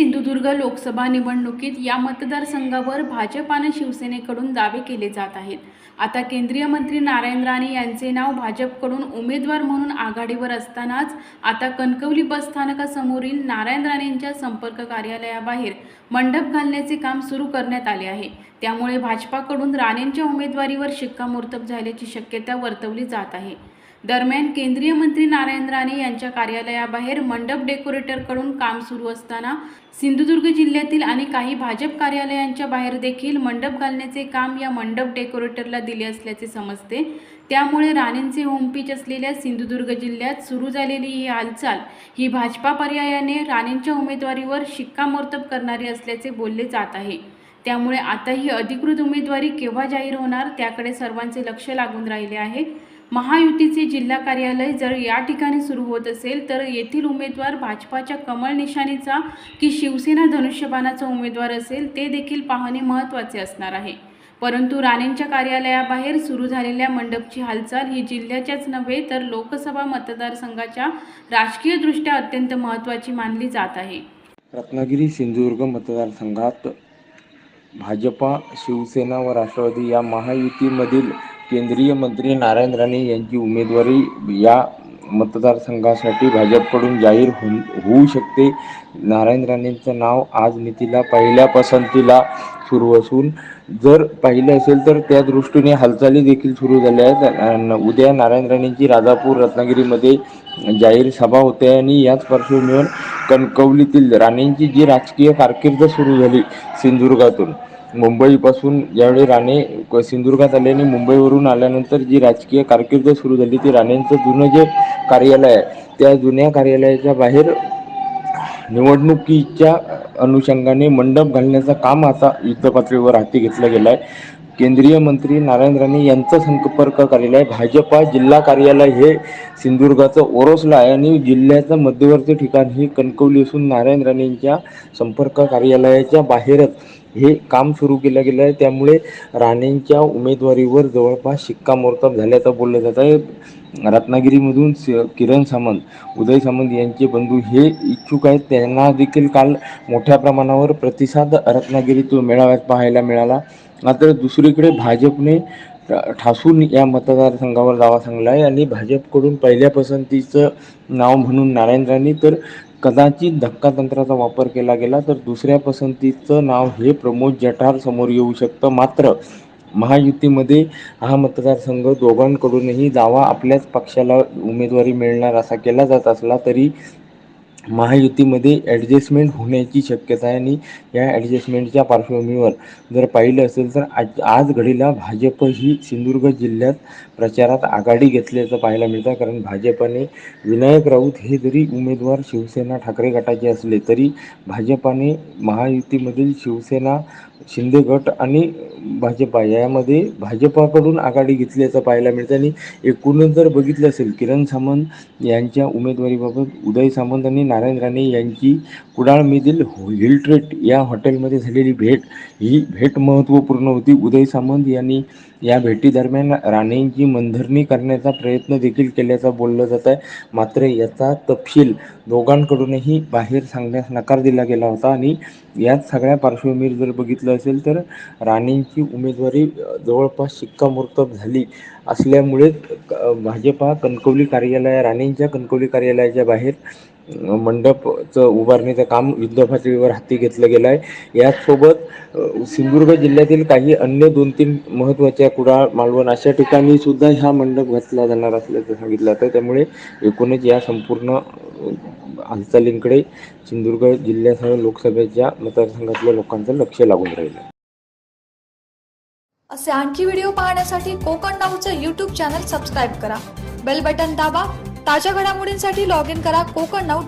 सिंधुदुर्ग लोकसभा निवडणुकीत या मतदारसंघावर भाजप आणि शिवसेनेकडून दावे केले जात आहेत. आता केंद्रीय मंत्री नारायण राणे यांचे नाव भाजपकडून उमेदवार म्हणून आघाडीवर असतानाच आता कणकवली बसस्थानकासमोरील नारायण राणेंच्या संपर्क कार्यालयाबाहेर मंडप घालण्याचे काम सुरू करण्यात आले आहे. त्यामुळे भाजपाकडून राणेंच्या उमेदवारीवर शिक्कामोर्तब झाल्याची शक्यता वर्तवली जात आहे. दरम्यान केंद्रीय मंत्री नारायण राणे यांच्या कार्यालयाबाहेर मंडप डेकोरेटरकडून काम सुरू असताना सिंधुदुर्ग जिल्ह्यातील आणि काही भाजप कार्यालयांच्या बाहेर देखील मंडप घालण्याचे काम या मंडप डेकोरेटरला दिले असल्याचे समजते. त्यामुळे राणेंचे होमपीच असलेल्या सिंधुदुर्ग जिल्ह्यात सुरू झालेली ही हालचाल ही भाजपा पर्यायाने राणेंच्या उमेदवारीवर शिक्कामोर्तब करणारी असल्याचे बोलले जात आहे. त्यामुळे आता ही अधिकृत उमेदवारी केव्हा जाहीर होणार त्याकडे सर्वांचे लक्ष लागून राहिले आहे. महायुतीचे जिल्हा कार्यालय जर या ठिकाणी सुरू होत असेल तर येथील उमेदवार भाजपाच्या कमळ निशाणीचा की शिवसेना धनुष्यबाणाचा उमेदवार असेल ते देखील पाहणे महत्त्वाचे असणार आहे. परंतु राणेंच्या कार्यालयाबाहेर सुरू झालेल्या मंडपची हालचाल ही जिल्ह्याच्याच नव्हे तर लोकसभा मतदारसंघाच्या राजकीयदृष्ट्या अत्यंत महत्त्वाची मानली जात आहे. रत्नागिरी सिंधुदुर्ग मतदारसंघात भाजपा शिवसेना व राष्ट्रवादी या महायुतीमधील केंद्रीय मंत्री नारायण राणे यांची उमेदवारी या मतदारसंघासाठी भाजपकडून जाहीर हो होऊ शकते. नारायण राणेंचं नाव आज नीतीला पहिल्या पसंतीला सुरू असून जर पाहिलं असेल तर त्या दृष्टीने हालचाली देखील सुरू झाल्या आहेत. उद्या नारायण राणेंची राजापूर रत्नागिरीमध्ये जाहीर सभा होते आणि याच पार्श्वभूमीवर कणकवलीतील राणेंची जी राजकीय कारकीर्द सुरू झाली सिंधुदुर्गातून मुंबईपासून ज्यावेळी राणे सिंधुदुर्गात आले आणि मुंबईवरून आल्यानंतर जी राजकीय कारकीर्द सुरू झाली ती राणेंचं जुनं जे कार्यालय आहे त्या जुन्या कार्यालयाच्या बाहेर निवडणुकीच्या अनुषंगाने मंडप घालण्याचं काम आता युद्धपातळीवर हाती घेतलं गेलं आहे केंद्रीय मंत्री नारायण राणे यांचं संपर्क कार्यालय भाजपा जिल्हा कार्यालय हे सिंधुदुर्गाचं ओरोसला आहे आणि जिल्ह्याचं मध्यवर्ती ठिकाण हे कणकवली असून नारायण राणेंच्या संपर्क कार्यालयाच्या बाहेरच हे काम सुरू केलं गेलं आहे. त्यामुळे राणेंच्या उमेदवारीवर जवळपास शिक्कामोर्तब झाल्याचं बोललं जात आहे. रत्नागिरीमधून स किरण सामंत उदय सामंत यांचे बंधू हे इच्छुक आहेत. त्यांना देखील काल मोठ्या प्रमाणावर प्रतिसाद रत्नागिरीतून मेळाव्यात पाहायला मिळाला. मात्र दुसरीकडे भाजपने ठासून या मतदारसंघावर दावा सांगला आहे आणि भाजपकडून पहिल्या पसंतीचं नाव म्हणून नारायण राणे तर कदाचित धक्कातंत्राचा वापर केला गेला तर दुसऱ्या पसंतीचं नाव हे प्रमोद जठार समोर येऊ शकतं. मात्र महायुतीमध्ये हा मतदारसंघ दोघांकडूनही दावा आपल्याच पक्षाला उमेदवारी मिळणार असा केला जात असला तरी महायुतीमध्ये ॲडजस्टमेंट होण्याची शक्यता आहे आणि या ॲडजस्टमेंटच्या पार्श्वभूमीवर जर पाहिलं असेल तर आज आज घडीला भाजप ही सिंधुदुर्ग जिल्ह्यात प्रचारात आघाडी घेतल्याचं पाहायला मिळतं. कारण भाजपाने विनायक राऊत हे जरी उमेदवार शिवसेना ठाकरे गटाचे असले तरी भाजपाने महायुतीमधील शिवसेना शिंदे गट आणि भाजपा यामध्ये भाजपाकडून आघाडी घेतल्याचं पाहायला मिळतं. आणि एकूणच जर बघितलं असेल किरण सामंत यांच्या उमेदवारीबाबत उदय सामंत आणि नारायण राणे यांची कुडाळमधील हिल ट्रेट या हॉटेलमध्ये झालेली भेट ही भेट महत्त्वपूर्ण होती. उदय सामंत यांनी या भेटीदरम्यान राणेंची मनधरणी करण्याचा प्रयत्न देखील केल्याचं बोललं जात आहे. मात्र याचा तपशील दोघांकडूनही बाहेर सांगण्यास नकार दिला गेला होता आणि याच सगळ्या पार्श्वभूमीवर जर बघितलं असेल तर राणेंची उमेदवारी जवळपास शिक्कामोर्तब झाली असल्यामुळे भाजपा कणकवली कार्यालय राणेंच्या कणकवली कार्यालयाच्या बाहेर मंडपचं उभारणीचं काम युद्धपातळीवर हाती घेतलं गेलं आहे याचसोबत सिंधुदुर्ग जिल्ह्यातील काही अन्य दोन तीन महत्त्वाच्या कुडाळ मालवण अशा ठिकाणी सुद्धा हा मंडप घातला जाणार असल्याचं सांगितलं जातं त्यामुळे एकूणच या संपूर्ण हालचालींकडे सिंधुदुर्ग जिल्ह्यासह लोकसभेच्या मतदारसंघातल्या लोकांचं लक्ष लागून राहिलं. असे आणखी व्हिडिओ पाहण्यासाठी कोकण नाऊचं यूट्यूब चॅनल सबस्क्राईब करा. बेल बटन दाबा. ताज्या घडामोडींसाठी लॉग इन करा. कोकण नाऊ